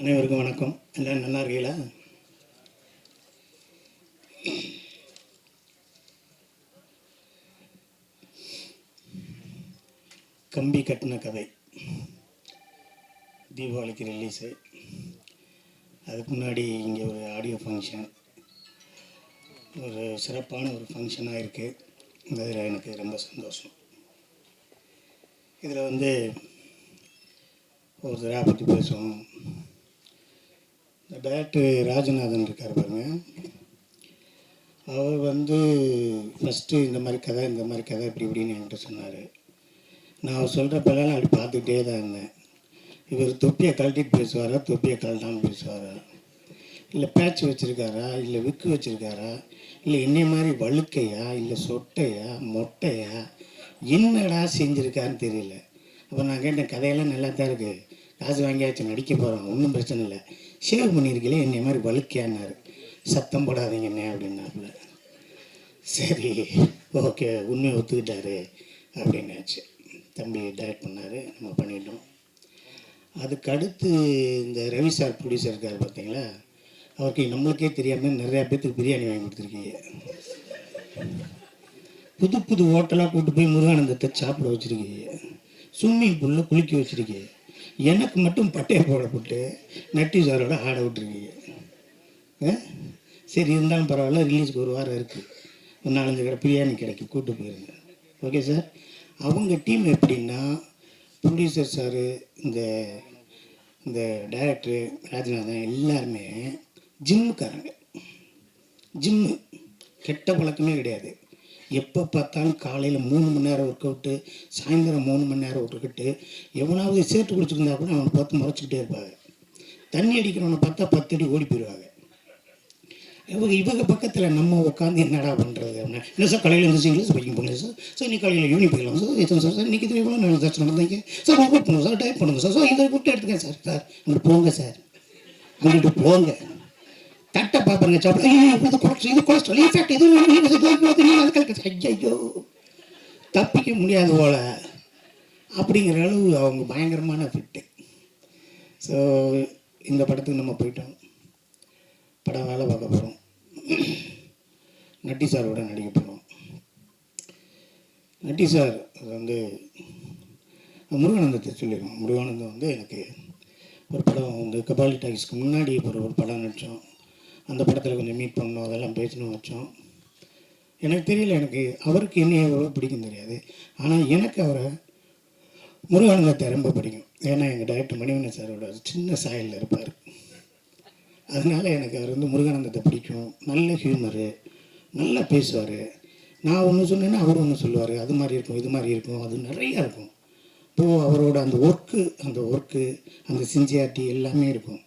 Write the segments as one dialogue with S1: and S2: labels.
S1: அனைவருக்கும் வணக்கம். எல்லாம் நல்லா இருக்கீங்களா? கம்பி கட்டின கதை. தீபாவளிக்கு ரிலீஸு அதுக்கு முன்னாடி இங்கே ஒரு ஆடியோ ஃபங்க்ஷன் ஒரு சிறப்பான ஒரு ஃபங்க்ஷனாக இருக்குது அதில் எனக்கு ரொம்ப சந்தோஷம். இதில் வந்து ஒரு தடவை பற்றி பேசுவோம். இந்த ராஜநாதன் இருக்கார் பாருங்க. அவர் வந்து ஃபஸ்ட்டு இந்த மாதிரி கதை இந்த மாதிரி கதை இப்படி இப்படின்னு என்கிட்ட சொன்னார். நான் அவர் சொல்கிறப்பெல்லாம் அப்படி பார்த்துக்கிட்டே தான் இருந்தேன். இவர் தொப்பியை கழட்டிட்டு பேசுவாரா தொப்பியை கழட்டாமல் பேசுவாரா? இல்லை பேட்ச் வச்சுருக்காரா? இல்லை விக்கு வச்சுருக்காரா? இல்லை என்னை மாதிரி வழுக்கையா? இல்லை சொட்டையா? மொட்டையா? என்னடா செஞ்சுருக்கான்னு தெரியல. அப்போ நான் கேட்டேன் கதையெல்லாம் நல்லா தான் இருக்குது காசு வாங்கியாச்சு நடிக்க போகிறோம் ஒன்றும் பிரச்சனை இல்லை. ஷேவ் பண்ணியிருக்கீங்களே? என்னை மாதிரி வலுக்கேன்னாரு சத்தம் போடாதீங்கண்ணே அப்படின்னாப்புல. சரி ஓகே உண்மையை ஒத்துக்கிட்டாரு அப்படின்னாச்சு. தம்பி டயட் பண்ணார் நம்ம பண்ணிட்டோம். அதுக்கு அடுத்து இந்த ரவி சார் ப்ரொடியூசர் இருக்கார் பார்த்தீங்களா? அவருக்கு நம்மளுக்கே தெரியாமல் நிறையா பேர்த்துக்கு பிரியாணி வாங்கி கொடுத்துருக்கீங்க. புது புது ஹோட்டலாக கூட்டு போய் முருகானந்தத்தை சாப்பிட வச்சுருக்கீங்க. ஸ்விம்மிங் பூலில் குளிக்க வச்சுருக்கீங்க. எனக்கு மட்டும் பட்டையை போடப்பட்டு நட்டி சாரோட ஆட விட்டுருக்கீங்க. சரி இருந்தாலும் பரவாயில்ல ரிலீஸ்க்கு ஒரு வாரம் இருக்குது ஒரு நாலஞ்சு கடை பிரியாணி கிடைக்கும் கூட்டு போயிருங்க. ஓகே சார் அவங்க டீம் எப்படின்னா ப்ரொடியூசர் சாரு இந்த இந்த டைரக்டரு ராஜநாதன் எல்லாருமே ஜிம்முக்காரங்க ஜிம்மு கெட்ட பழக்கமே கிடையாது. எப்போ பார்த்தாலும் காலையில் மூணு மணி நேரம் ஒர்க் அவுட்டு சாயந்தரம் மூணு மணி நேரம் ஒர்க் அவுட்டு எவனாவது சேர்த்து குடிச்சிருந்தா கூட அவனை பார்த்து முறைச்சிக்கிட்டே இருப்பாங்க. தண்ணி அடிக்கிறவனை பார்த்தா பத்து அடி ஓடி போயிடுவாங்க. இவங்க இவங்க பக்கத்தில் நம்ம உட்காந்து என்னடா பண்ணுறது அப்படின்னா. இல்லை சார் காலையில் இருந்து இங்கிலீஷ் படிக்க போகணும் சார் சார் நீ காலையில் யூனி போயிடலாம் சார் எத்தனை சார் சார் இன்றைக்கி எவ்வளோ நேரம் சார் நடந்தீங்க சார் ஒர்க் அவுட் பண்ணுங்க சார் டைப் பண்ணுங்க சார் சார் இதை கூப்பிட்டு எடுத்துக்கேன் சார் சார் அங்கிட்டு போங்க சார் அங்கிட்டு போங்க. கட்ட பார்ப்பாங்க சாப்பிட. இது கொலஸ்ட்ரால் இது கொலஸ்ட்ரால். இன்ஃபேக்ட் இது ஐயோ தப்பிக்க முடியாது போல. அப்படிங்கிற அளவு அவங்க பயங்கரமான ஃபிட்டு ஸோ இந்த படத்துக்கு நம்ம போயிட்டோம். படம் வேலை பார்க்க போகிறோம் நட்டி சாரோட நடிக்க போகிறோம் நட்டி சார் அது வந்து முருகானந்தத்தை சொல்லிடுவோம் முருகானந்தம் வந்து எனக்கு ஒரு படம் வந்து கபாலி டாக்ஸ்க்கு முன்னாடி ஒரு ஒரு படம் நடித்தோம். அந்த படத்தில் கொஞ்சம் மீட் பண்ணோம் அதெல்லாம் பேசணும் வச்சோம். எனக்கு தெரியல எனக்கு அவருக்கு என்ன எவ்வளோ பிடிக்கும் தெரியாது. ஆனால் எனக்கு அவரை முருகானந்தத்தை ரொம்ப பிடிக்கும். ஏன்னா எங்கள் டைரக்டர் மணிவண்ணன் சாரோட சின்ன சாயலில் இருப்பார். அதனால் எனக்கு அவர் வந்து முருகானந்தத்தை பிடிக்கும். நல்ல ஹியூமரு நல்லா பேசுவார். நான் ஒன்று சொன்னேன்னா அவர் ஒன்று சொல்லுவார். அது மாதிரி இருக்கும் இது மாதிரி இருக்கும் அது நிறையா இருக்கும். இப்போது அவரோட அந்த ஒர்க்கு அந்த ஒர்க்கு அந்த சின்சியாரிட்டி எல்லாமே இருக்கும்.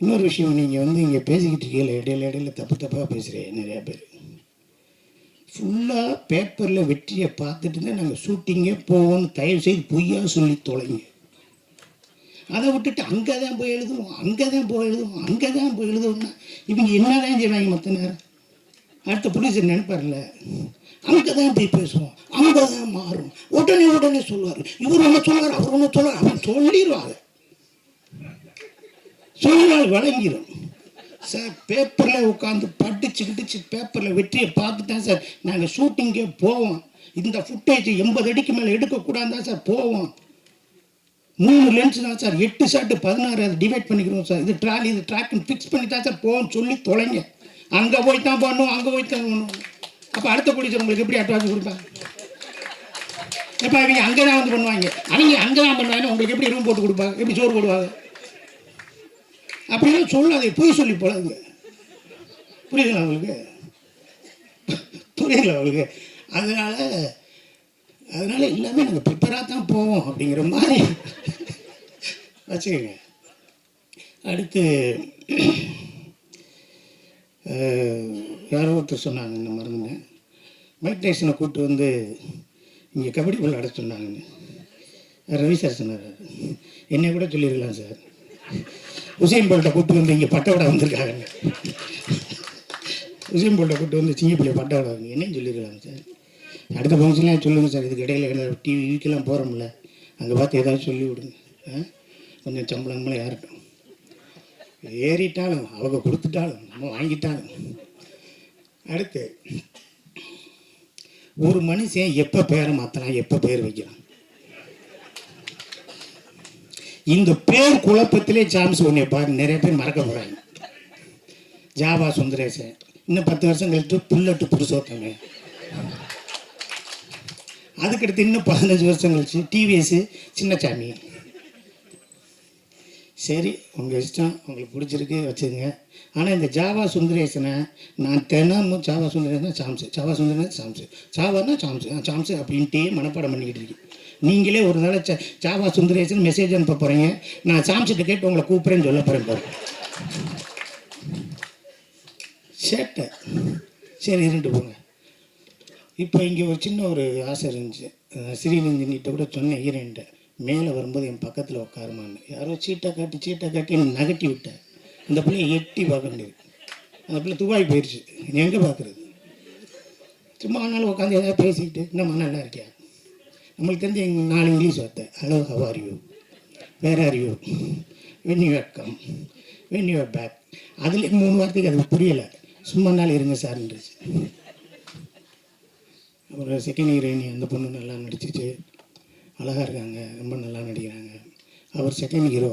S1: இன்னொரு விஷயம் நீங்கள் வந்து இங்கே பேசிக்கிட்டு இருக்கீங்கள இடையில இடையில தப்பு தப்பாக பேசுகிறேன் நிறையா பேர். ஃபுல்லாக பேப்பரில் வெற்றியை பார்த்துட்டு தான் நாங்கள் ஷூட்டிங்கே போவோம்னு தயவு செய்து பொய்யா சொல்லி தொலைங்க. அதை விட்டுட்டு அங்கே தான் போய் எழுதுவோம் அங்கே தான் போய் எழுதுவோம் அங்கே தான் போய் எழுதுவோம்னா இவங்க என்ன தான் செய்வாங்க மற்ற நேரம்? அடுத்த ப்ரொடியூசர் நினைப்பார்ல அங்கே தான் போய் பேசுவோம் அங்கே தான் மாறும். உடனே உடனே சொல்லுவார் இவர் ஒன்று சொல்லுவார் அவர் ஒன்று சொல்லுவார் அவன் சொல்லிடுவாங்க சொன்னால் வழங்கிடும். சார் பேப்பரில் உட்காந்து படிச்சு கிடிச்சு பேப்பரில் வெற்றியை பார்த்து தான் சார். நாங்கள் ஷூட்டிங்கே போவோம். இந்த ஃபுட்டேஜ் எண்பது அடிக்கு மேலே எடுக்கக்கூடாது தான் சார் போவோம். மூணு லென்ஸ் தான் சார். எட்டு ஷாட்டு பதினாறு அதை டிவைட் பண்ணிக்கிறோம் சார். இது ட்ராலி இது ட்ராக்குன்னு ஃபிக்ஸ் பண்ணி தான் சார் போவோம் சொல்லி தொலைங்க. அங்கே போய் தான் பண்ணுவோம் அங்கே போய் தான் பண்ணுவோம். அப்போ அடுத்த ப்ரொடியூசர் உங்களுக்கு எப்படி அட்வான்ஸ் கொடுப்பாங்க இப்போ அவங்க அங்கே தான் வந்து பண்ணுவாங்க. அவங்க அங்கே தான் பண்ணுவாங்க. உங்களுக்கு எப்படி ரூம் போட்டு கொடுப்பாங்க எப்படி சோறு போடுவாங்க? அப்படிலாம் சொல்லாதே போய் சொல்லி போடாதுங்க புரியுதுங்களா அவளுக்கு புரியுதுங்களா அவளுக்கு அதனால் அதனால் எல்லாமே நாங்கள் ப்ரிப்பராக தான் போவோம் அப்படிங்கிற மாதிரி. வச்சுக்கோங்க. அடுத்து யாரோ ஒருத்தர் சொன்னாங்க இந்த மருந்துங்க மைக் டைசனை கூப்பிட்டு வந்து இங்கே கபடி விளையாட சொன்னாங்கன்னு ரவி சார் சொன்னார். என்னை கூட சொல்லியிருக்கலாம் சார் உசைன் போல்ட்டை கூப்பிட்டு வந்து இங்கே பட்டை விட வந்திருக்காங்க. உசைன் போல்ட்டை கூப்பிட்டு வந்து சிங்கப்பிள்ளை பட்டை விட வந்து என்ன சொல்லியிருக்காங்க சார். அடுத்த ஃபங்க்ஷன்லாம் சொல்லுங்கள் சார். இதுக்கு இடையில டிவி வீக்கெல்லாம் போகிறோம்ல அங்கே பார்த்து ஏதாவது சொல்லி விடுங்க. ஆ? கொஞ்சம் சம்பளங்களும் ஏறட்டும். ஏறிட்டாலும் அவங்க கொடுத்துட்டாலும் நம்ம வாங்கிட்டாலும். அடுத்து ஒரு மனுஷன் எப்போ பேரை மாற்றலாம் எப்போ பேர் வைக்கலாம்? இந்த பேர் குழப்பத்திலே ஜாம்ஸ் ஒன்னே பாரு நிறைய பேர் மறக்க போகிறாங்க ஜாவா சுந்தரேசன் இன்னும் பத்து வருஷம் கழித்து புல்லட்டு புருஷோத்தங்க அதுக்கடுத்து இன்னும் பதினஞ்சு வருஷம் கழிச்சு டிவிஎஸ் சின்னசாமி சரி உங்கள் இஷ்டம் உங்களுக்கு பிடிச்சிருக்கு வச்சுக்கோங்க. ஆனால் இந்த ஜாவா சுந்தரேசனை நான் தினமும் ஜாவா சுந்தரேசன் சாம்ஸு ஜாவா சுந்தரேசன் சாம்ஸு ஜாவானா சாம்ஸு ஆ, சாம்ஸு அப்படின்ட்டே மனப்பாடம் பண்ணிக்கிட்டு இருக்கேன். நீங்களே ஒரு நாள் ச சுந்தரேசன் மெசேஜ் அனுப்ப போகிறீங்க நான் சாம்ஸுட்டு கேட்டு உங்களை கூப்பிட்றேன்னு சொல்ல போகிறேன் பாரு. சேட்டை. சரி இருந்துட்டு போங்க. இப்போ இங்கே ஒரு சின்ன ஒரு ஆசை இருந்துச்சு. அஹ் கூட சொன்னேன் ஈரன்ட்ட மேலே வரும்போது என் பக்கத்தில் உட்காருமான்னு யாரோ சீட்டை காட்டி சீட்டை காட்டி என்னை நகட்டி விட்டேன் அந்த பிள்ளையை எட்டி பார்க்க வேண்டியது. அந்த பிள்ளை துவாய் போயிடுச்சு நீ எங்கே பார்க்குறது சும்மா ஆனாலும் உட்காந்து ஏதாவது பேசிக்கிட்டு என்னம்மா நல்லா இருக்கியா? நம்மளுக்கு தெரிஞ்ச நாலு இங்கிலீஷ் வார்த்தை. Hello how are you where are you when you come when you back அதில் மூணு வார்த்தைக்கு அது புரியலை. சும்மா நாள் இருங்க சார்ன்றுச்சு அப்புறம் செகண்ட் ஹீரோயினி அந்த பொண்ணு நல்லா நடிச்சிச்சு. அழகாக இருக்காங்க ரொம்ப நல்லா நடிக்கிறாங்க. அவர் செகண்ட் ஹீரோ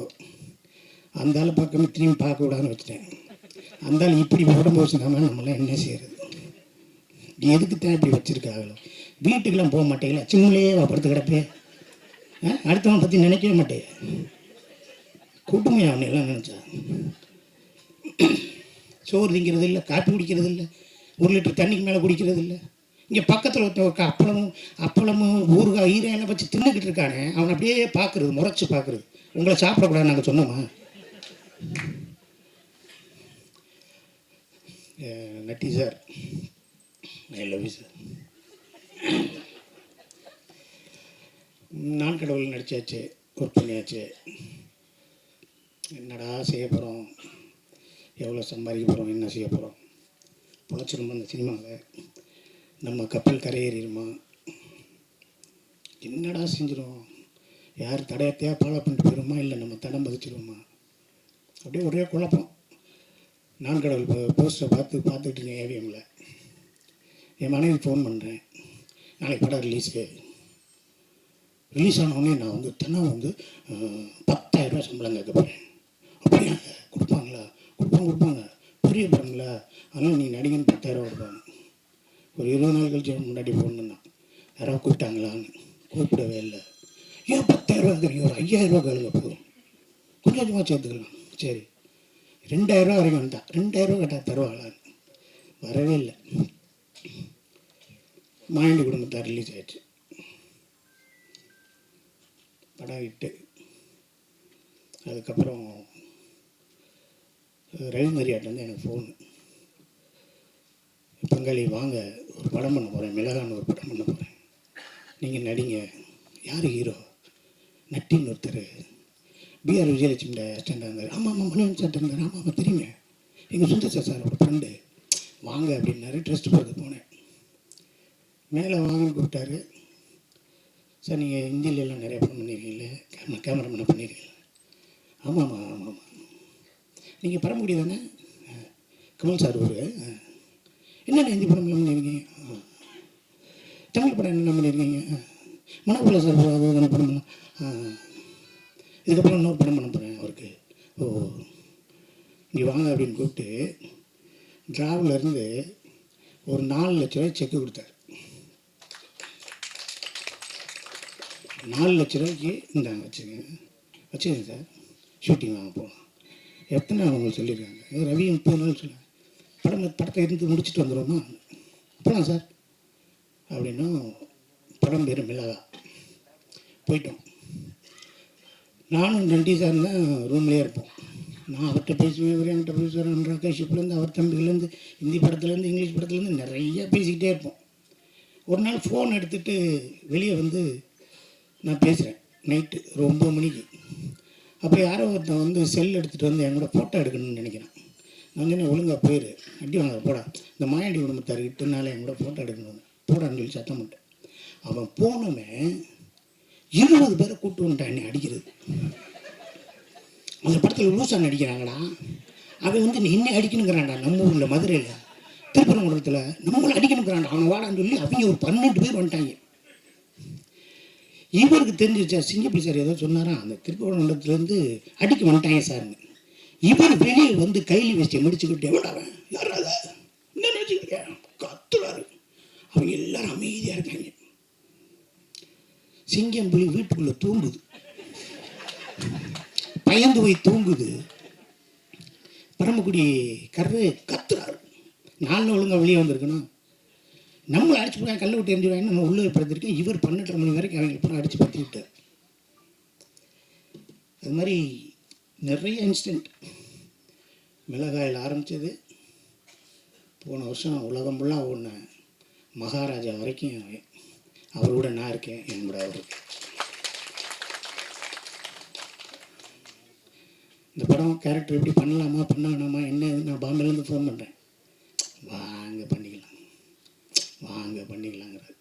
S1: அந்த ஆள் பக்கமே திரும்பி பார்க்க விடான்னு வச்சுட்டேன். அந்த ஆள் இப்படி உடம்பு வச்சுக்காம நம்மளாம் என்ன செய்யறது? எதுக்கு தான் இப்படி வச்சுருக்காங்களோ? வீட்டுக்கெல்லாம் போக மாட்டேங்களா. சிம்மிலேயே படுத்து கிடப்பு. ஆ? அடுத்தவன் பற்றி நினைக்கவே மாட்டேன். கூட்டுமையா அவனையெல்லாம் நினச்சா. சோறு திங்கிறது இல்லை காப்பி குடிக்கிறது இல்லை ஒரு லிட்டர் தண்ணிக்கு மேலே குடிக்கிறது இல்லை. இங்கே பக்கத்தில் ஒருத்தவங்க அப்பளமும் அப்பளமும் ஊறுகாய் ஈரையெல்லாம் வச்சு தின்னுக்கிட்டு இருக்கானே அவனை அப்படியே பார்க்குறது முறைச்சி பார்க்குறது உங்களை சாப்பிடக்கூடாது நாங்கள் சொன்னோமா? Natty sir. I love you sir நான் கடவுள் நடிச்சாச்சு ஒர்க் பண்ணியாச்சு. என்னடா செய்ய போகிறோம் எவ்வளோ சம்பாதிக்க போகிறோம் என்ன செய்ய போகிறோம் பொழைச்சிருமா அந்த சினிமாவில் நம்ம கப்பல் கரையேறிடுமா என்னடா செஞ்சிடும் யார் தடையத்தையாக ஃபாலோ பண்ணிட்டு போயிருமா? இல்லை நம்ம தடம் பதிச்சிருவோமா? அப்படியே ஒரே குழப்பம். நான் கடவுள் போஸ்டரை பார்த்து பார்த்துட்டு இருக்கேன் ஏவிஎம்மில் என் மனைவி ஃபோன் பண்ணுறேன் நாளைக்கு படம் ரிலீஸு ரிலீஸ் ஆனவுடனே நான் வந்து தினம் வந்து பத்தாயிரரூபா சம்பளம் கேட்க போகிறேன் அப்படியா? கொடுப்பாங்களா? கொடுப்பாங்க கொடுப்பாங்க. பெரிய படங்களா அதனால் நீ நடிகன் பத்தாயிரம் கொடுப்பாங்க ஒரு இருபது நாள் கழிச்சு முன்னாடி ஃபோன் யாராவது கூப்பிட்டாங்களான்னு. கூப்பிடவே இல்லை. ஏன் கிடைக்கும் ஒரு ஐயாயிரரூபா கேளுங்க போதும் கொஞ்சம் கொஞ்சமாக சேர்த்துக்கலாம். சரி. ரெண்டாயிரரூபா வரைக்கும் வந்தா. ரெண்டாயிரரூபா கேட்டால் தருவாங்களான்னு. வரவே இல்லை. மாநில குடும்பத்தார் ரிலீஸ் ஆயிடுச்சு. படம் இட்டு அதுக்கப்புறம் ரவிமரியாட்டிலேருந்து எனக்கு ஃபோன் பங்காளி வாங்க ஒரு படம் பண்ண போகிறேன் மிளகான்னு ஒரு படம் பண்ண போகிறேன் நீங்கள் நடிங்க. யார் ஹீரோ நட்டின்னு ஒருத்தர். பிஆர் விஜயலட்சுமியோட ஸ்டாண்டாக இருந்தார். ஆமாம் ஆமாம் மனோன் சார் இருந்தார். ஆமாம் ஆமாம் தெரியுங்க எங்கள் சுந்தர் சார் சார் ஒரு ஃப்ரெண்டு வாங்க அப்படின்னாரு. ட்ரெஸ்ட் போட்டு போனேன். மேலே வாங்கன்னு கூப்பிட்டாரு. சார் நீங்கள் ஹிந்தியில எல்லாம் நிறைய படம் பண்ணியிருக்கீங்களே கேமரா கேமராமேனை பண்ணியிருக்கீங்களா ஆமாம் ஆமாம் நீங்கள் பரமக்குடி தானே? ஆ. கமல் சார் ஒரு என்னென்ன ஹிந்தி படம்லாம் பண்ணியிருக்கீங்க ஆ. தமிழ் படம் என்னென்ன பண்ணியிருக்கீங்க ஆ. சார் அது தானே படம் பண்ணலாம் ஆ. இதுக்கப்புறம் இன்னொரு படம் பண்ண போகிறேன் அவருக்கு. ஓ இங்கே வாங்க அப்படின்னு கூப்பிட்டு டிராவிலருந்து ஒரு நாலு லட்ச ரூபாய் செக்கு கொடுத்தாரு. நாலு லட்ச ரூபாய்க்கு இந்தாங்க வச்சுக்கோங்க வச்சுக்கோங்க சார். ஷூட்டிங் வாங்க போகலாம். எத்தனை நாள் உங்களுக்கு சொல்லியிருக்காங்க? ரவி முப்பது நாள் சொல்லுங்க படம் படத்தை இருந்து முடிச்சுட்டு வந்துடுவோமா போகலாம் சார். அப்படின்னா படம் பேர் மிளகா. போயிட்டோம். நானும் நண்டி சார் தான் ரூம்லேயே இருப்போம். நான் அவர்கிட்ட பேசுவேன் இவர் என்கிட்ட பேசுவார். அனுரா கஷ்யப்லேருந்து அவர் தம்பிகள்லேருந்து ஹிந்தி படத்துலேருந்து இங்கிலீஷ் படத்துலேருந்து நிறைய பேசிக்கிட்டே இருப்போம். ஒரு நாள் ஃபோன் எடுத்துகிட்டு வெளியே வந்து நான் பேசுகிறேன் நைட்டு ஒரு ஒம்பது மணிக்கு. அப்போ யாரோ ஒருத்தன் வந்து செல் எடுத்துகிட்டு வந்து என் கூட ஃபோட்டோ எடுக்கணும்னு நினைக்கிறேன். நான் சொன்னேன் ஒழுங்கா போயிரு. அடி வாங்க போடா. இந்த மாயாண்டி குடும்பத்தார் இட்டுனால என் கூட ஃபோட்டோ எடுக்கணும். போடான்னு சொல்லி சத்தம் பண்ணிட்டேன் அவன் போனவன் இருபது பேரை கூப்பிட்டு வந்துட்டான். என்னை அடிக்கிறது. அந்த படத்தில் லூசான் அடிக்கிறாங்கடா அவன் வந்து நீ என்ன அடிக்கணுங்கிறான்டா. நம்ம ஊரில் மதுரையில். திருப்பரங்குன்றத்தில் நம்மளை அடிக்கணுங்கிறான்டா. அவனை வாடான்னு சொல்லி அவங்க ஒரு பன்னெண்டு பேர் வந்துட்டாங்க. இவருக்கு தெரிஞ்சிச்சா சிங்கப்பூர் சார் ஏதோ சொன்னாரா? அந்த திருப்பரங்குன்றத்துலேருந்து அடிக்க வந்துட்டாங்க சார்னு இவர் வெளியே வந்து கையில் வச்சு முடிச்சுக்கிட்டு எவ்வளோ அவன்? யாராவது என்ன நினச்சிக்கிட்டு கத்துறாரு. அவங்க எல்லாரும் அமைதியாக இருக்காங்க. சிங்கம் போய் வீட்டுக்குள்ளே தூங்குது. பயந்து போய் தூங்குது. பரமக்குடி கர்வே கத்துறாரு. நாளில் ஒழுங்காக வெளியே வந்திருக்கணும். நம்மளை அடிச்சு போய் கல்லை விட்டு எரிஞ்சுவாங்க நம்ம உள்ளே படுத்திருக்கேன் இவர் பன்னெண்டரை மணி வரைக்கும் அவங்க அப்புறம் அடித்து பற்றி விட்டார் அது மாதிரி நிறைய இன்சிடெண்ட் மிளகாயில் ஆரம்பித்தது போன வருஷம் உலகம் ஃபுல்லாக ஒன்று மகாராஜா வரைக்கும் அவரோட நான் இருக்கேன் என்னோட அவர் இந்த படம் கேரக்டர் எப்படி பண்ணலாமா பண்ண வேணாமா என்ன ஏது நான் பாம்பேலேருந்து ஃபோன் பண்ணுறேன் வாங்க பண்ண. வாங்க பண்ணிக்கலாங்கிறார்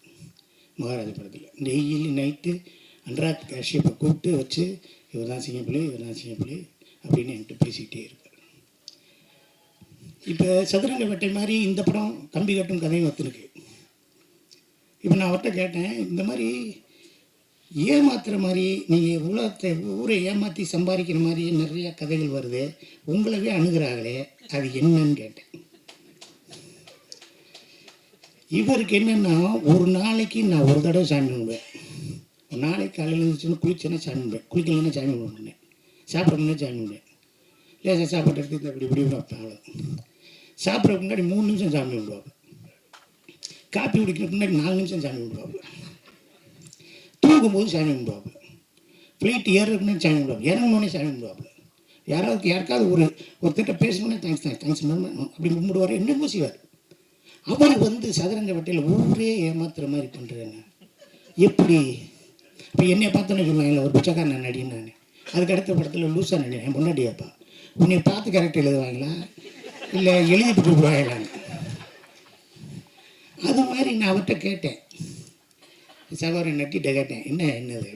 S1: மகாராஜா படத்தில். டெய்லி நைட்டு அன்றாத் காஷ்யப்பை கூப்பிட்டு வச்சு இவர் தான் சிங்கப்பிள்ளை இவர் தான் சிங்கப்பிள்ளை அப்படின்னு என்கிட்ட பேசிக்கிட்டே இருப்பார் இப்போ சதுரங்க வேட்டை மாதிரி இந்த படம் கம்பி கட்டும் கதையும் ஒத்துருக்கு இப்போ நான் அவர்கிட்ட கேட்டேன் இந்த மாதிரி ஏமாத்துற மாதிரி நீங்கள் உலகத்தை ஊரை ஏமாற்றி சம்பாதிக்கிற மாதிரி நிறையா கதைகள் வருது. உங்களவே அணுகிறாங்களே அது என்னன்னு கேட்டேன். இவருக்கு என்னென்னா ஒரு நாளைக்கு நான் ஒரு தடவை சாமி கும்பிடுவேன். ஒரு நாளைக்கு காலையில் இருந்துச்சுன்னு குளிச்சேன்னா சாமி கும்பிடுவேன். குளிக்கலைன்னா சாமி கும்பிடுவேன் சாப்பிடணும்னா சாமி கும்பிடுவேன். லேசாக சாப்பாடு எடுத்து இந்த இப்படி இப்படி வைப்பேன் அவ்வளோ சாப்பிட்ற முன்னாடி மூணு நிமிஷம் சாமி கும்பிடுவாங்க. காப்பி குடிக்கிற முன்னாடி நாலு நிமிஷம் சாமி கும்பிடுவாங்க. தூங்கும்போது சாமி கும்பிடுவாங்க. ஃப்ளைட் ஏறுறதுக்கு முன்னாடி சாமி கும்பிடுவாங்க. இறங்கணுன்னே சாமி கும்பிடுவாங்க. யாராவது யாருக்காவது ஒரு ஒருத்தர்கிட்ட பேசணுன்னே தேங்க்ஸ் தேங்க்ஸ் தேங்க்ஸ் அப்படி கும்பிடுவார். என்னமோ செய்வார். அவர் வந்து சதுரங்க வட்டையில் ஊரே ஏமாத்துற மாதிரி பண்ணுறாங்க எப்படி? இப்போ என்னை பார்த்தோன்னே சொல்லுவாங்க ஒரு பிச்சைக்காரன் நடின்னு நான். அதுக்கு அடுத்த படத்தில் லூசா நடி என் முன்னாடியாப்பா உன்னை பார்த்து கரெக்டாக எழுதுவாங்களா? இல்லை எழுதி கூப்பிடுவாங்களான்னு அது மாதிரி நான் அவர்கிட்ட கேட்டேன். சகோதரன் நட்டிகிட்ட கேட்டேன் என்ன என்னது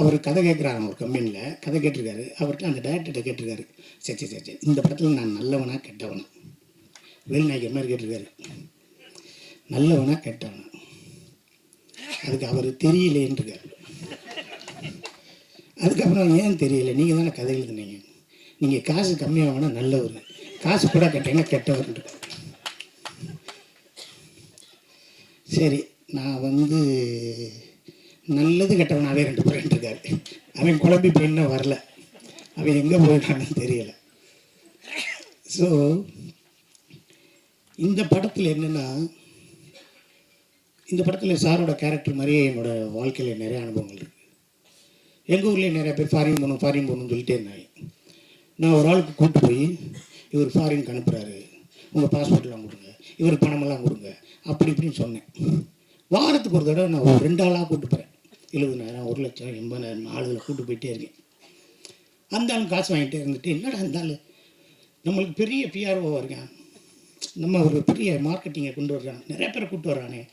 S1: அவர் கதை கேட்குறாங்க ஒரு கம்பெனியில் கதை கேட்டிருக்காரு. அவர்கிட்ட அந்த டேரக்டர்கிட்ட கேட்டிருக்காரு. சரி சரி சரி சரி. இந்த படத்தில் நான் நல்லவனா கெட்டவனா? வேல்நாயகர் மாதிரி கேட்டிருக்காரு நல்லவனா கெட்டவனா. அதுக்கு அவர் தெரியலேன்றிருக்காரு அதுக்கப்புறம் ஏன் தெரியல? நீங்கள் தானே கதை எழுதுனீங்க. நீங்கள் காசு கம்மியாகனா நல்லவர். காசு கூட கேட்டீங்கன்னா கெட்டவர் சரி நான் வந்து நல்லது கெட்டவனாவே ரெண்டு பேரும் இருக்காரு. அவன் குழம்பி போய் வரல. அவன் எங்கே போயிட்டான்னு தெரியல. ஸோ இந்த படத்தில் என்னென்னா இந்த படத்தில் சாரோட கேரக்டர் மாதிரியே என்னோடய வாழ்க்கையில் நிறைய அனுபவங்கள் இருக்குது எங்கள் ஊர்லேயே நிறைய பேர் ஃபாரின் போகணும் ஃபாரின் போகணும்னு சொல்லிட்டே இருந்தாங்க. நான் ஒரு ஆளுக்கு கூப்பிட்டு போய் இவர் ஃபாரினுக்கு அனுப்புகிறாரு உங்கள் பாஸ்போர்ட்லாம் கொடுங்க இவர் பணமெல்லாம் கொடுங்க அப்படி இப்படின்னு சொன்னேன். வாரத்துக்கு ஒரு தடவை நான் ஒரு ரெண்டு ஆளாக கூப்பிட்டு போகிறேன் எழுபதாயிரம் ஒரு லட்சம் எண்பதாயிரம் ஆளுகளை கூப்பிட்டு போயிட்டே இருக்கேன். அந்த ஆளும் காசு வாங்கிட்டே இருந்துட்டு என்னடா இருந்தாலும் நம்மளுக்கு பெரிய பிஆர்ஓ இருக்கான். நம்ம ஒரு பெரிய மார்க்கெட்டிங்கை கொண்டு வர்றான் நிறைய பேரை கூப்பிட்டு வர்றானே.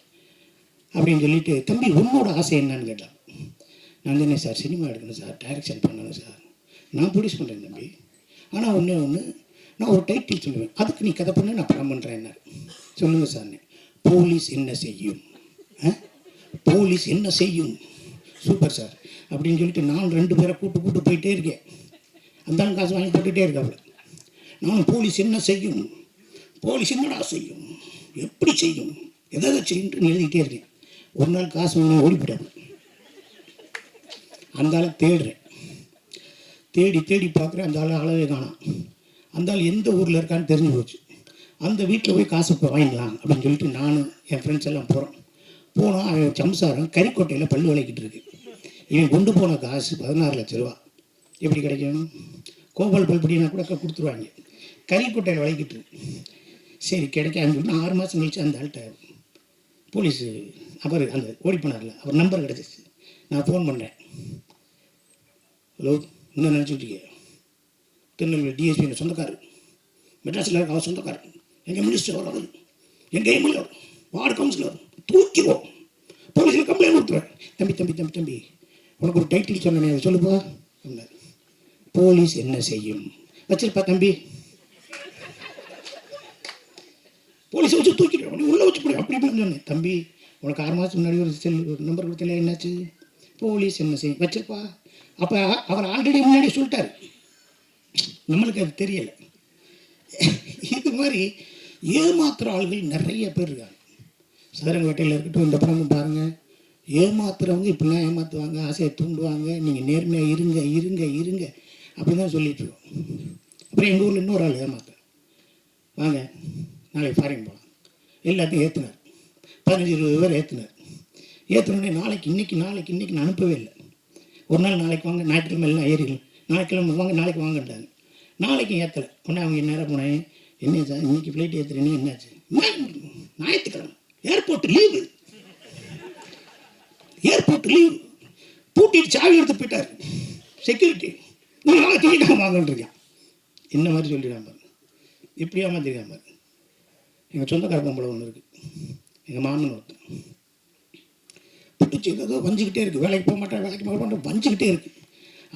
S1: அப்படின்னு சொல்லிட்டு தம்பி உன்னோட ஆசை என்னன்னு கேட்டான். நான் தானே சார் சினிமா எடுக்கணும் சார் டைரக்ஷன் பண்ணணும் சார். நான் ப்ரொடியூஸ் பண்ணுறேன் தம்பி. ஆனால் ஒன்றே ஒன்று நான் ஒரு டைட்டில் சொல்லுவேன். அதுக்கு நீ கதை பண்ண நான் படம் பண்ணுறேன் என்ன சொல்லுங்கள் சார் போலீஸ் என்ன செய்யும்? ஆ? போலீஸ் என்ன செய்யும்? Super sir. அப்படின்னு சொல்லிட்டு நான் ரெண்டு பேரை கூட்டு கூட்டு போயிட்டே இருக்கேன். அந்த காசு வாங்கி போட்டுகிட்டே இருக்காப்புல. நான் போலீஸ் என்ன செய்யும்? போலீஸ் என்னடா செய்யும்? எப்படி செய்யும்? எதை எதை செய்யும்னு எழுதிக்கிட்டே இருக்கேன். ஒரு நாள் காசு வாங்க ஓடி போயிட்டாங்க. அந்த ஆளை தேடுறேன். தேடி தேடி பார்க்குறேன் அந்த ஆளை அளவே காணாம். அந்த ஆள் எந்த ஊரில் இருக்கான்னு தெரிஞ்சு போச்சு. அந்த வீட்டில் போய் காசு இப்போ வாங்கிக்கலாம் அப்படின்னு சொல்லிட்டு நானும் என் ஃப்ரெண்ட்ஸ் எல்லாம் போகிறோம் போனோம் அவன் சம்சாரம் கறிக்கோட்டையில் பல்லு விளக்கிட்டு இருக்கு. இவன் கொண்டு போன காசு பதினாறு லட்ச ரூபா. எப்படி கிடைக்கும்? கோபால் பல்படினா கூட கொடுத்துருவாங்க. கறிக்கோட்டையில் விளக்கிட்டு இருக்கு. சரி கிடைக்காதுன்னு சொல்லி ஆறு மாதம் கழிச்சு அந்த ஆள்கிட்ட போலீஸு அவர் அந்த ஓடி போனார்ல அவர் நம்பர் கிடச்சிச்சு நான் ஃபோன் பண்ணுறேன் ஹலோ என்ன நினச்சிக்கிட்டீங்க? திருநெல்வேலி டிஎஸ்பி சொந்தக்காரர். மெட்ராஸில் இருக்க அவர் சொந்தக்காரர். எங்கள் மினிஸ்டர் அவர் அவர். எங்கள் எம்எல்ஏ அவர். வார்டு கவுன்சிலர் தூக்கிவோம் போலீஸில் கம்ப்ளைண்ட் கொடுத்துருவேன். தம்பி தம்பி தம்பி தம்பி உனக்கு ஒரு டைட்டில் சொன்னேனே சொல்லுப்பா அப்படின்னாரு. போலீஸ் என்ன செய்யும்? வச்சிருப்பா தம்பி. போலீஸை வச்சு தூக்கிட்டு உள்ளே வச்சு போடு. அப்படி இப்படின்னு சொன்னேன். தம்பி உனக்கு ஆறு மாதத்துக்கு முன்னாடி ஒரு செல் ஒரு நம்பர் கொடுத்தல என்னாச்சு? போலீஸ் என்ன செய்யும் வச்சிருப்பா. அப்போ அவர் ஆல்ரெடி முன்னாடி சொல்லிட்டாரு. நம்மளுக்கு அது தெரியலை. இது மாதிரி ஏமாத்துற ஆள்கள் நிறைய பேர் இருக்காங்க. சதுரங்கோட்டையில் இருக்கட்டும் இந்த படமும் பாருங்கள் ஏமாத்துறவங்க இப்படிலாம் ஏமாற்றுவாங்க ஆசையை தூண்டுவாங்க. நீங்கள் நேர்மையாக இருங்க இருங்க இருங்க. அப்படி தான் சொல்லிட்டு அப்புறம் எங்கள் ஊரில் இன்னொரு ஆள் ஏமாத்துறேன். வாங்க. நாளைக்கு ஃபாரின் போகலாம் எல்லாத்தையும் ஏற்றுனார் பதினஞ்சு இருபது பேர் ஏற்றுனார் ஏற்றினோடனே நாளைக்கு இன்னைக்கு நாளைக்கு இன்னைக்கு நான் அனுப்பவே இல்லை. ஒரு நாள் நாளைக்கு வாங்க ஞாயிற்றுக்கிழமை எல்லாம் ஏறிகள் நாளைக்கு வாங்க நாளைக்கு வாங்கன்றாங்க. நாளைக்கும் ஏற்றலை உடனே அவங்க நேரம் போனேன் என்ன சார் இன்றைக்கி ஃப்ளைட் ஏற்றுறேன்னு என்னாச்சு? ஞாயிற்றுக்கிழமை ஏர்போர்ட் லீவு ஏர்போர்ட் லீவு பூட்டிட்டு சாவி எடுத்து போயிட்டார். செக்யூரிட்டி நீங்கள் வாங்க தூக்கிட்டாங்க வாங்கன்றிருக்கேன். என்ன மாதிரி சொல்லிடாம இப்படியா இப்படி எங்கள் சொந்தக்காரங்க பொம்பளை ஒன்று இருக்குது எங்கள் மாமன் ஒருத்தன். பிடிச்சி ஏதோ வஞ்சிக்கிட்டே இருக்குது வேலைக்கு போக மாட்டேன் வேலைக்கு போக மாட்டேன் வஞ்சிக்கிட்டே இருக்கு.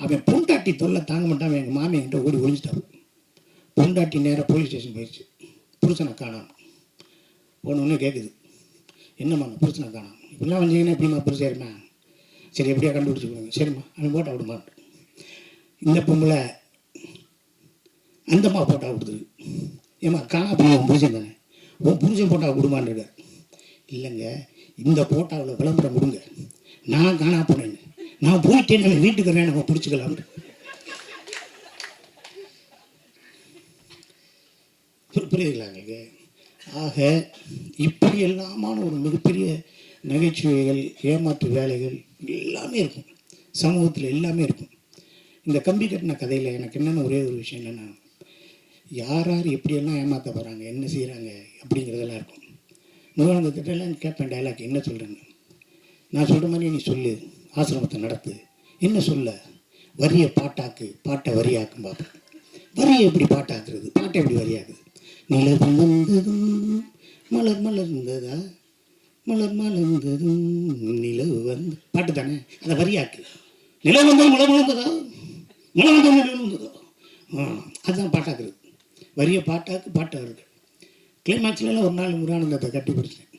S1: அவன் பொண்டாட்டி தொல்லை தாங்க மாட்டான். அவன் எங்கள் மாமி என்கிட்ட ஓடி ஒழிஞ்சிட்டான் பொண்டாட்டி நேராக போலீஸ் ஸ்டேஷன் போயிடுச்சு புருஷனை காணாம. போனோடனே கேட்குது என்னம்மா புருஷனை காணாம? இப்படிலாம் வந்தீங்கன்னா எப்படிம்மா புருஷன் இருமா சரி எப்படியா கண்டுபிடிச்சி கொடுங்க. சரிம்மா அவன் போட்டா விடுமா இந்த பொம்பளை அந்தம்மா போட்டா விடுது ஏம்மா காணா போய் புருஷன் தானே? உன் புருஷன் போட்டால் விடுமான்னு இருக்கார் இல்லைங்க இந்த போட்டாவில் விளம்பரம் கொடுங்க. நான் காணா போனேன்னு நான் போயிட்டேன் நம்ம வீட்டுக்கு வரேன் நம்ம பிடிச்சிக்கலாம்னு. புரியுதுங்களா எங்களுக்கு ஆக இப்படி எல்லாமான ஒரு மிகப்பெரிய நகைச்சுவைகள் ஏமாற்று வேலைகள் எல்லாமே இருக்கும். சமூகத்தில் எல்லாமே இருக்கும். இந்த கம்பி கட்டின கதையில் எனக்கு என்னென்ன ஒரே ஒரு விஷயம் என்னென்னா யார் யார் எப்படியெல்லாம் ஏமாற்ற போகிறாங்க என்ன செய்கிறாங்க அப்படிங்கிறதெல்லாம் இருக்கும். முருகானந்த திட்டம்லாம் கேட்பேன் டைலாக் என்ன சொல்கிறேன்னு நான் சொல்கிற மாதிரி நீ சொல்லு ஆசிரமத்தை நடத்து. என்ன சொல்ல? வரியை பாட்டாக்கு பாட்டை வரியாக்கும் பார்ப்பேன் வரியை எப்படி பாட்டாக்குறது பாட்டை எப்படி வரியாக்குது? நிலவு வந்ததும் மலர் மலர்ந்ததா? மலர் மலர்ந்ததும் நிலவு வந்து பாட்டு தானே? அதை வரியாக்கு. நிலவு வந்தது மலர் மலர்ந்ததா? மலர் வந்தது நிலவு வந்ததோ அதுதான் பாட்டாக்குறது வரிய பாட்டாக்கு பாட்டை அவருக்கு கிளைமேக்ஸ்லாம் ஒரு நாள் முருகானந்தத்தை கட்டி பிடிச்சேன்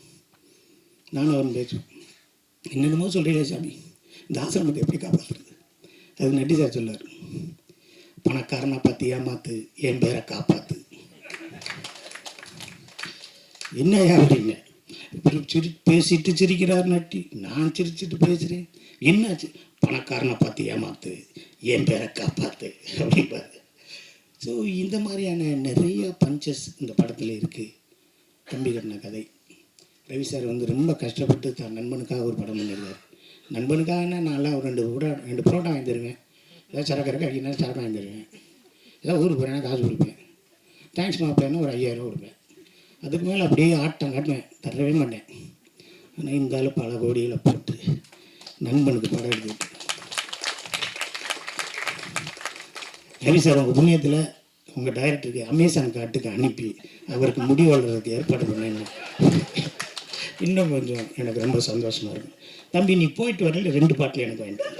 S1: நானும் அவரும் பேசுவோம். என்னென்னமோ சொல்கிறீங்களே சாமி. இந்த ஆசிரமத்தை எப்படி காப்பாற்றுறது அது நட்டி சார் சொல்லார் பணக்காரனை பார்த்து ஏமாத்து என் பேரை காப்பாத்து. என்னையா அப்படின்னு. சிரி பேசிட்டு சிரிக்கிறார் நட்டி. நான் சிரிச்சிட்டு பேசுகிறேன் என்னாச்சு? பணக்காரனை பார்த்து ஏமாத்து என் பேரை காப்பாத்து. அப்படிம்பாரு. ஸோ இந்த மாதிரியான நிறைய பஞ்சஸ் இந்த படத்தில் இருக்குது தம்பி கட்டின கதை. ரவி சார் வந்து ரொம்ப கஷ்டப்பட்டு தான் நண்பனுக்காக ஒரு படம் பண்ணியிருந்தார் நண்பனுக்காகனா நான்லாம் ஒரு ரெண்டு கூட ரெண்டு புரோட்டா வாங்கிடுவேன் ஏதாவது சரக்கு அடிக்கணும் சரக்கு வாங்கிடுவேன் ஏதாவது ஊருக்கு போகிறேன்னா காசு கொடுப்பேன். தேங்க்ஸ் மாப்பிள்ளைன்னா ஒரு ஐயாயிரம் கொடுப்பேன். அதுக்கு மேலே அப்படியே ஆட்டம் காட்டுவேன். தரவே மாட்டேன். ஆனால் இந்த ஆளு பல கோடிகளை போட்டு நண்பனுக்கு படம் எடுத்துக்கிட்டு ரவி சார் உங்கள் புண்ணியத்தில் உங்கள் டைரக்டருக்கு அமேசான் காட்டுக்கு அனுப்பி அவருக்கு முடி வளர்றதுக்கு ஏற்பாடு பண்ணேன் இன்னும் கொஞ்சம் எனக்கு ரொம்ப சந்தோஷமாக இருக்கும் தம்பி நீ போயிட்டு வரல ரெண்டு பாட்டில் எனக்கு வேண்டாம்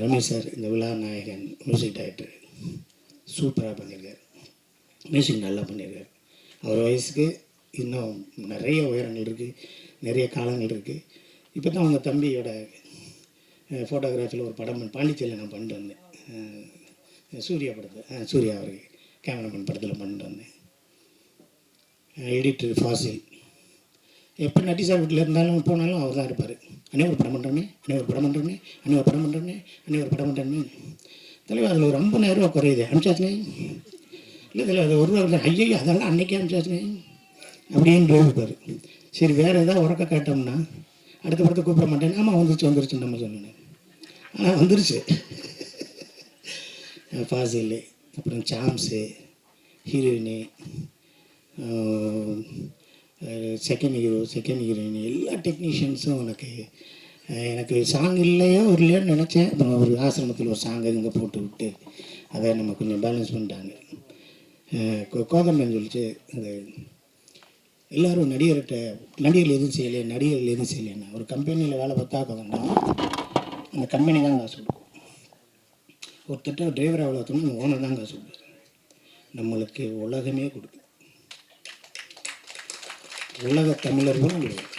S1: ரமேஷ் சார் இந்த விழா நாயகன் மியூசிக் டைரக்டர் சூப்பராக பண்ணியிருக்காரு மியூசிக் நல்லா பண்ணியிருக்காரு அவர் வயசுக்கு இன்னும் நிறைய உயரங்கள் இருக்குது நிறைய காலங்கள் இருக்குது இப்போ தான் அவங்க தம்பியோட ஃபோட்டோகிராஃபியில் ஒரு படம் பாண்டிச்சேரியில் நான் பண்ணிட்டு வந்தேன். சூர்யா படத்தில். சூர்யா அவருக்கு கேமராமேன் படத்தில் பண்ணிட்டு வந்தேன். எடிட்டர் ஃபாசில். எப்போ நட்டி சார் வீட்டில் இருந்தாலும் போனாலும் அவர் தான் இருப்பார். அண்ணே ஒரு படம் பண்ணுறோமே அண்ணே ஒரு படம் பண்ணுறோமே அண்ணே ஒரு படம் பண்ணுறோமே அண்ணே ஒரு படம் பண்ணுறோமே தலைவர் அதில் ஒரு ஐம்பதாயிரம் ரூபா குறையுது. அனுப்பிச்சாச்சுனே. இல்லை தலைவர் அது ஒரு ரூபா ஐயோ அதெல்லாம் அன்னைக்கே அனுப்பிச்சாச்சுனே. அப்படின்னு இருப்பார் சரி வேறு ஏதாவது உறக்க கேட்டோம்னா அடுத்த படத்தை கூப்பிட மாட்டேன் ஆமாம் வந்துருச்சு வந்துருச்சுன்னு நம்ம சொல்லணும் ஆனால் வந்துருச்சு. ஃபாசில் அப்புறம் Chaams heroine second hero second heroine எல்லா டெக்னீஷியன்ஸும் எனக்கு எனக்கு சாங் இல்லையோ ஒரு இல்லையோன்னு நினச்சேன். அப்புறம் ஒரு ஆசிரமத்தில் ஒரு சாங் இங்கே போட்டு விட்டு அதை நம்ம கொஞ்சம் பேலன்ஸ் பண்ணிட்டாங்க. கோ- கோதம்பன் சொல்லிச்சு இந்த எல்லோரும் நடிகர்கிட்ட நடிகர்கள் எதுவும் செய்யலை நடிகர்கள் எதுவும் செய்யலைன்னா ஒரு கம்பெனியில் வேலை பார்த்தா கொஞ்சம் அந்த கம்பெனி தான் காசு கொடுக்கும். ஒருத்தட்ட டிரைவர் அவ்வளோ அந்த ஓனர் தான் காசு கொடுக்குது நம்மளுக்கு உலகமே கொடுக்குது உலக தமிழர்களும் கொடுக்கும்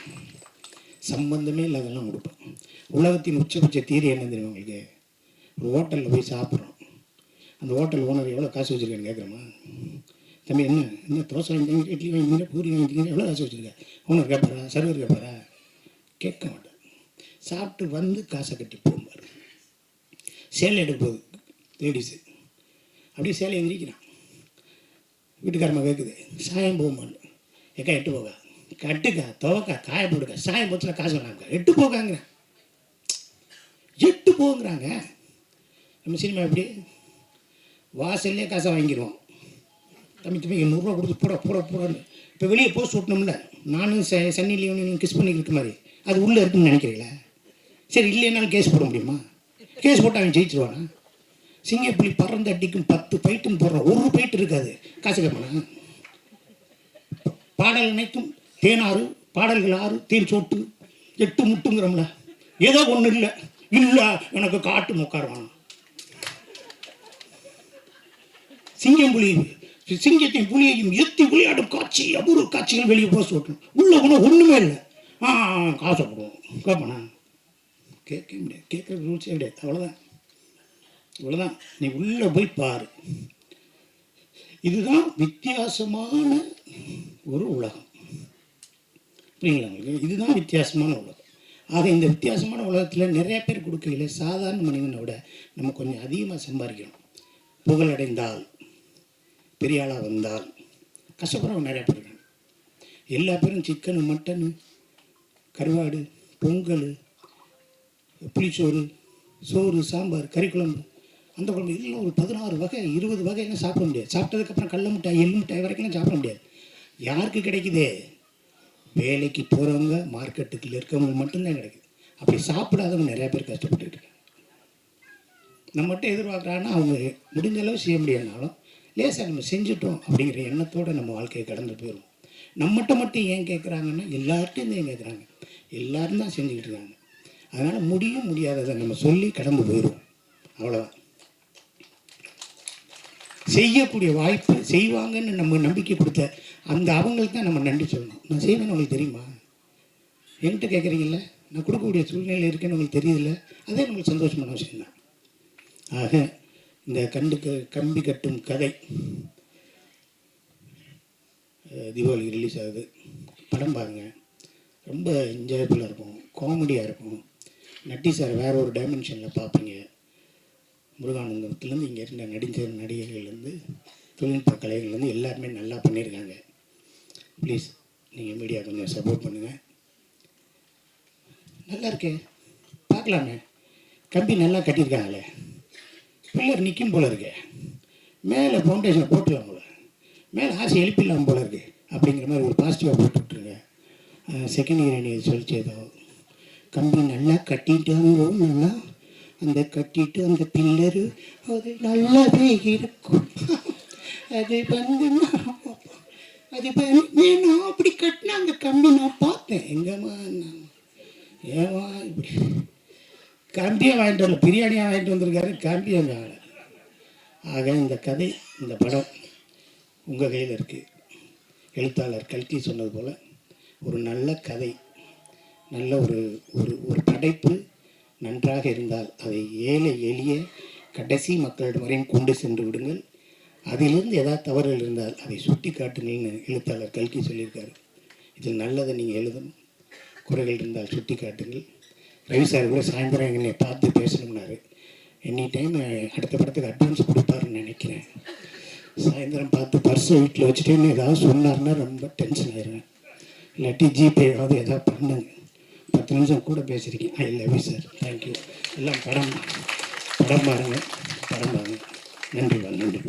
S1: சம்பந்தமே இல்லாதெல்லாம் கொடுப்போம் உலகத்தின் உச்சபட்ச தீரி என்ன தெரியுமா உங்களுக்கு? ஒரு ஹோட்டலில் போய் சாப்பிட்றோம். அந்த ஹோட்டல் ஓனர் எவ்வளோ காசு வச்சுருக்கேன்னு கேட்குறோமா தம்பி என்ன என்ன தோசை வாங்கிட்டீங்க இட்லி வாங்கிட்டீங்க பூரி வாங்கிட்டீங்க எவ்வளோ காசு வச்சுருக்கேன் ஓனர் கேட்பாரா சர்வர் கேட்பாரா கேட்க மாட்டேன் சாப்பிட்டு வந்து காசை கட்டி போகும்பார் சேலை எடுக்க போகுது லேடிஸு அப்படியே சேலையை விரிக்கிறான். வீட்டுக்காரமாக கேட்குது சாயம் போகுமான்னு. எக்கா எட்டு போகா. கட்டுக்கா துவக்கா காய போடுக்கா சாயம் போச்சுன்னா காசு வேணாம்க்கா எட்டு போகாங்கிறேன் எட்டு போங்கிறாங்க நம்ம சினிமா எப்படி? வாசல்லே காசை வாங்கிடுவோம் தம்பி தம்பி நூறுரூவா கொடுத்து போட போட போடன்னு. இப்போ வெளியே போஸ்ட் விட்டணும்ல நானும் ச சன்னி லியோனு நீங்கள் கிஸ் பண்ணி மாதிரி. அது உள்ளே இருக்குன்னு நினைக்கிறீங்களா? சரி இல்லைனாலும் கேஸ் போட முடியுமா? கேஸ் போட்டு அவன் ஜெயிச்சிருவானா? சிங்கப்பிள்ளி பறந்து அடிக்கும் பத்து பைட்டும் போடுறான் ஒரு பைட்டு இருக்காது. காசு கேட்பானா பாடல் அனைத்தும் தேனாறு பாடல்கள் ஆறு தேன் சோட்டு எட்டு முட்டுங்கிறோம்ல. ஏதோ ஒன்றும் இல்லை. இல்லை எனக்கு காட்டு உட்காருவானா சிங்கம் புலி சிங்கத்தையும் புலியையும் எத்தி விளையாடும் காட்சி அபூர்வ காட்சிகள் வெளியே போக சொல்லணும் உள்ள ஒன்றும் ஒன்றுமே இல்லை. ஆ காசை போடுவோம். கேட்பனா கேட்க முடியாது கேட்குற ரூல்ஸே கிடையாது? அவ்வளோதான் இவ்வளோதான் நீ உள்ளே போய் பாரு. இதுதான் வித்தியாசமான ஒரு உலகம். புரியுங்களா உங்களுக்கு? இதுதான் வித்தியாசமான உலகம். ஆக இந்த வித்தியாசமான உலகத்தில் நிறைய பேர் கொடுக்கையில் சாதாரண மனிதனை விட நம்ம கொஞ்சம் அதிகமாக சம்பாதிக்கணும். புகழடைந்தால் பெரிய ஆளாக வந்தால். கஷ்டப்படுறவங்க நிறையா பேர் எல்லா பேரும் சிக்கனு மட்டனு கருவாடு பொங்கல் புளிச்சோறு சோறு சாம்பார் கறிக்குழம்பு அந்த குழம்பு இதெல்லாம் ஒரு பதினாறு வகை இருபது வகையெல்லாம் சாப்பிட முடியாது. சாப்பிட்டதுக்கப்புறம் கடல மிட்டாய் எள்ளு மிட்டாய் வரைக்கும் சாப்பிட முடியாது. யாருக்கு கிடைக்குது? வேலைக்கு போகிறவங்க மார்க்கெட்டுக்குள்ள இருக்கவங்க மட்டும்தான் கிடைக்குது. அப்படி சாப்பிடாதவங்க நிறைய பேர் கஷ்டப்பட்டுட்டு இருக்காங்க. நம்மகிட்ட எதிர்பார்க்குறாங்கன்னா அவங்க முடிஞ்ச அளவு செய்ய முடியாதுனாலும் லேசாக நம்ம செஞ்சுட்டோம் அப்படிங்கிற எண்ணத்தோடு நம்ம வாழ்க்கையை கடந்து போயிடும் நம்மகிட்ட மட்டும் ஏன் கேட்குறாங்கன்னா எல்லார்ட்டையும் ஏன் கேட்குறாங்க எல்லோரும் தான் செஞ்சுக்கிட்டு இருக்காங்க. அதனால் முடியும் முடியாததை நம்ம சொல்லி கடந்து போயிடுவோம் அவ்வளோதான் செய்யக்கூடிய வாய்ப்பு செய்வாங்கன்னு நம்ம நம்பிக்கை கொடுத்த அந்த அவங்களுக்கு தான் நம்ம நன்றி சொல்லணும். நான் செய்வேன்னு உங்களுக்கு தெரியுமா? என்கிட்ட கேட்குறீங்கல்ல நான் கொடுக்கக்கூடிய சூழ்நிலை இருக்குன்னு உங்களுக்கு தெரியுதுல்ல? அதே நம்மளுக்கு சந்தோஷமான விஷயம் தான் ஆக இந்த கண்டுக்கு கம்பி கட்டும் கதை தீபாவளி தீபாவளிக்கு ரிலீஸ் ஆகுது. படம் பாருங்க. ரொம்ப என்ஜாயபுளாக இருக்கும். காமெடியாக இருக்கும். நட்டி சார் வேற ஒரு டைமென்ஷனில் பார்ப்பீங்க. முருகானந்தத்துலேருந்து இங்கே இருந்த நடித்த நடிகர்கள்லேருந்து தொழில்நுட்ப கலைகள்லேருந்து எல்லாருமே நல்லா பண்ணியிருக்காங்க. ப்ளீஸ் நீங்கள் மீடியா கொஞ்சம் சப்போர்ட் பண்ணுங்கள் நல்லா இருக்கு. பார்க்கலாமே. கம்பி நல்லா கட்டியிருக்காங்களே. பில்லர் நிற்கும் போல இருக்கே. மேலே ஃபவுண்டேஷன் போட்டுலாம் போல. மேலே ஆசை எழுப்பிடலாம் போல இருக்கு. அப்படிங்கிற மாதிரி ஒரு பாசிட்டிவாக போட்டு விட்ருங்க செகண்ட் இயர் நீ சொல்லிச்சு ஏதோ கம்பி நல்லா கட்டிட்டாங்க நல்லா அந்த கட்டிட்டு அந்த பில்லரு அது நல்லாவே இருக்கும். அது வந்து அது நான் அப்படி கட்டின அந்த கம்பி நான் பார்த்தேன். எங்கம்மா நான் ஏமா இப்படி? கம்பியை வாங்கிட்டு வரல பிரியாணியாக வாங்கிட்டு வந்திருக்காரு கம்பியை வாங்கல ஆக இந்த கதை இந்த படம் உங்கள் கையில் இருக்குது எழுத்தாளர் கல்கி சொன்னது போல் ஒரு நல்ல கதை. நல்ல ஒரு ஒரு ஒரு படைப்பு நன்றாக இருந்தால் அதை ஏழை எளிய கடைசி மக்களிடம் வரையும் கொண்டு சென்று விடுங்கள். அதிலிருந்து ஏதாவது தவறுகள் இருந்தால் அதை சுட்டி காட்டுங்கள்னு எழுத்தாளர் கல்கி சொல்லியிருக்காரு. இதில் நல்லதை நீங்கள் எழுதணும். குறைகள் இருந்தால் சுட்டி காட்டுங்கள். ரவி சார் கூட சாயந்தரம் என்னை பார்த்து பேசணும்னாரு. எனி டைம் அடுத்த படத்துக்கு அட்வான்ஸ் கொடுப்பாருன்னு நினைக்கிறேன். சாயந்தரம் பார்த்து பர்ஸை வீட்டில் வச்சுட்டேன்னு ஏதாவது சொன்னார்னா ரொம்ப டென்ஷன் ஆயிடுவேன். இல்லாட்டி ஜிபே ஏதாவது ஏதாவது பண்ணுங்க. பத்து நிமிஷம் கூட பேசியிருக்கேன். I love you sir thank you எல்லாம் படம் படம் பாருங்கள் படம் பாருங்கள் நன்றி நன்றி.